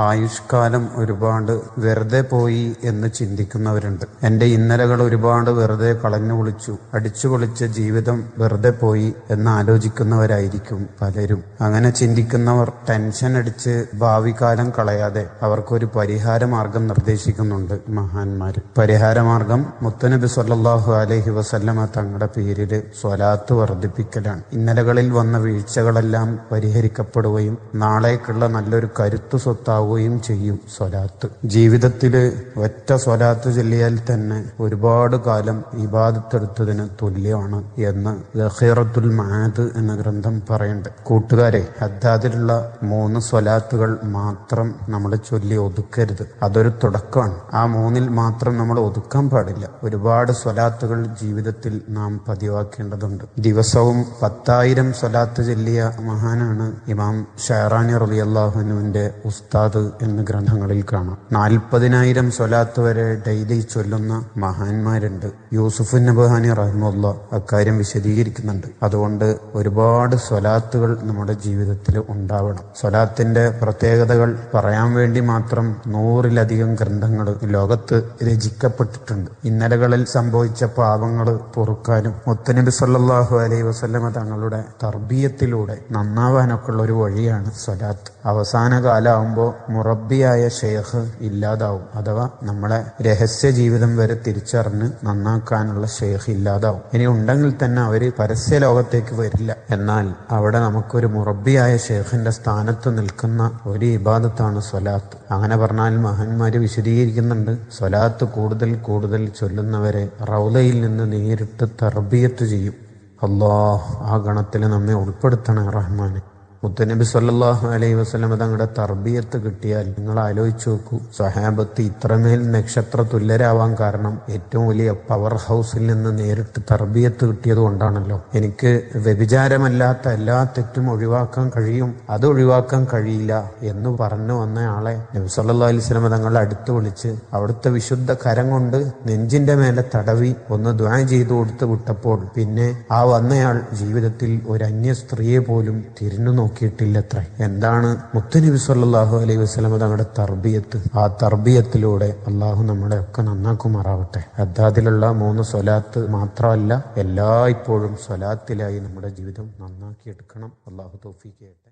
ആയുഷ്കാലം ഒരുപാട് വെറുതെ പോയി എന്ന് ചിന്തിക്കുന്നവരുണ്ട്. എന്റെ ഇന്നലകൾ ഒരുപാട് വെറുതെ കളഞ്ഞു കുളിച്ചു അടിച്ചു പൊളിച്ച ജീവിതം വെറുതെ പോയി എന്ന് ആലോചിക്കുന്നവരായിരിക്കും പലരും. അങ്ങനെ ചിന്തിക്കുന്നവർ ടെൻഷൻ അടിച്ച് ഭാവി കാലം കളയാതെ അവർക്കൊരു പരിഹാര മാർഗം നിർദ്ദേശിക്കുന്നുണ്ട് മഹാന്മാര് പരിഹാര മാർഗം മുത്തനബി സല്ലാഹു അലഹി വസല്ലമ തങ്ങളുടെ പേരിൽ സ്വലാത്ത് വർദ്ധിപ്പിക്കലാണ്. ഇന്നലകളിൽ വന്ന വീഴ്ചകളെല്ലാം പരിഹരിക്കപ്പെടുകയും നാളേക്കുള്ള നല്ലൊരു കരുത്തു സ്വത്താവുകയും ചെയ്യും സ്വലാത്ത്. ജീവിതത്തിൽ ഒറ്റ സ്വലാത്ത് ചൊല്ലിയാൽ തന്നെ ഒരുപാട് കാലം ഇബാദത്തെടുത്തതിന് തുല്യമാണ് എന്ന് ദഹീറത്തുൽ മാത് എന്ന ഗ്രന്ഥം പറയുന്നുണ്ട്. കൂട്ടുകാരെ അദ്ദാദിലുള്ള മൂന്ന് സ്വലാത്തുകൾ മാത്രം നമ്മൾ ചൊല്ലി ഒതുക്കരുത്. അതൊരു തുടക്കമാണ്. ആ മൂന്നിൽ മാത്രം നമ്മൾ ഒതുക്കാൻ പാടില്ല. ഒരുപാട് സ്വലാത്തുകൾ ജീവിതത്തിൽ നാം പതിവാക്കേണ്ടതുണ്ട്. ദിവസവും പത്തായിരം സ്വലാത്ത് ചൊല്ലിയ മഹാനാണ് ഇമാം ഷെഹറാനി അള്ളാഹുനുവിന്റെ ഉസ്താദ്. എന്ന് ഗ്രന്ഥങ്ങളിൽ കാണാം. നാൽപ്പതിനായിരം സ്വലാത്ത് വരെ ഡെയിലി ചൊല്ലുന്ന മഹാന്മാരുണ്ട്. യൂസുഫ് നബഹാനി റഹ്മുല്ല അക്കാര്യം വിശദീകരിക്കുന്നുണ്ട്. അതുകൊണ്ട് ഒരുപാട് സ്വലാത്തുകൾ നമ്മുടെ ജീവിതത്തിൽ ഉണ്ടാവണം. സ്വലാത്തിന്റെ പ്രത്യേകതകൾ പറയാൻ വേണ്ടി മാത്രം നൂറിലധികം ഗ്രന്ഥങ്ങൾ ലോകത്ത് രചിക്കപ്പെട്ടിട്ടുണ്ട്. ഇന്നലകളിൽ സംഭവിച്ച പാപങ്ങൾ പൊറുക്കാനും മുത്തനബി സല്ലാഹു അലൈഹി വസല്ലമ തങ്ങളുടെ തർബീയത്തിലൂടെ നന്നാവാനൊക്കെ ഉള്ള ഒരു വഴിയാണ് സ്വലാത്ത് അവസാന കാലമാകുമ്പോൾ മുറബിയായ ഷെയ്ഖ് ഇല്ലാതാവും. അഥവാ നമ്മളെ രഹസ്യ ജീവിതം വരെ തിരിച്ചറിഞ്ഞ് നന്നാക്കാനുള്ള ഷെയ്ഖ് ഇല്ലാതാവും. ഇനി ഉണ്ടെങ്കിൽ തന്നെ അവർ പരസ്യ ലോകത്തേക്ക് വരില്ല. എന്നാൽ അവിടെ നമുക്കൊരു മുറബിയായ ഷെയ്ഖിന്റെ സ്ഥാനത്ത് നിൽക്കുന്ന ഒരു ഇബാദത്താണ് സ്വലാത്ത്. അങ്ങനെ പറഞ്ഞാൽ മഹാന്മാര് വിശദീകരിക്കുന്നുണ്ട് സ്വലാത്ത് കൂടുതൽ കൂടുതൽ ചൊല്ലുന്നവരെ റൗലയിൽ നിന്ന് നേരിട്ട് തർബിയത്ത് ചെയ്യും. അള്ളാഹ് ആ ഗണത്തിൽ നമ്മെ ഉൾപ്പെടുത്തണേ റഹ്മാനെ. മുത്തനബി സല്ലാഹു അലൈഹി വസ്ലം തങ്ങളുടെ തർബിയത്ത് കിട്ടിയാൽ നിങ്ങൾ ആലോചിച്ച് നോക്കൂ. സഹാബത്ത് ഇത്രമേൽ നക്ഷത്ര തുല്യരാവാൻ കാരണം ഏറ്റവും വലിയ പവർ ഹൗസിൽ നിന്ന് നേരിട്ട് തർബിയത്ത് കിട്ടിയത് കൊണ്ടാണല്ലോ. എനിക്ക് വ്യഭിചാരമല്ലാത്ത എല്ലാ തെറ്റും ഒഴിവാക്കാൻ കഴിയും അത് ഒഴിവാക്കാൻ കഴിയില്ല എന്ന് പറഞ്ഞു വന്ന ആളെ നബി സല്ലാ അലൈഹി സ്വലമ തങ്ങളെ അടുത്ത് വിളിച്ച് അവിടുത്തെ വിശുദ്ധ കരം കൊണ്ട് നെഞ്ചിന്റെ മേലെ തടവി ഒന്ന് ദ്വാ ചെയ്തു കൊടുത്ത് വിട്ടപ്പോൾ പിന്നെ ആ വന്നയാൾ ജീവിതത്തിൽ ഒരു അന്യ സ്ത്രീയെ പോലും തിരിഞ്ഞു നോക്കിയിട്ടില്ലത്ര. എന്താണ് മുത്തുനബി സല്ലാഹു അലൈഹി വസ്ലമ തങ്ങളുടെ തർബിയത്ത്? ആ തർബിയത്തിലൂടെ അള്ളാഹു നമ്മളെ ഒക്കെ നന്നാക്കുമാറാവട്ടെ. അദ്ദാദിലുള്ള മൂന്ന് സ്വലാത്ത് മാത്രമല്ല എല്ലാ ഇപ്പോഴും സ്വലാത്തിലായി നമ്മുടെ ജീവിതം നന്നാക്കിയെടുക്കണം. അള്ളാഹു തൗഫീഖ് ചെയ്യട്ടെ.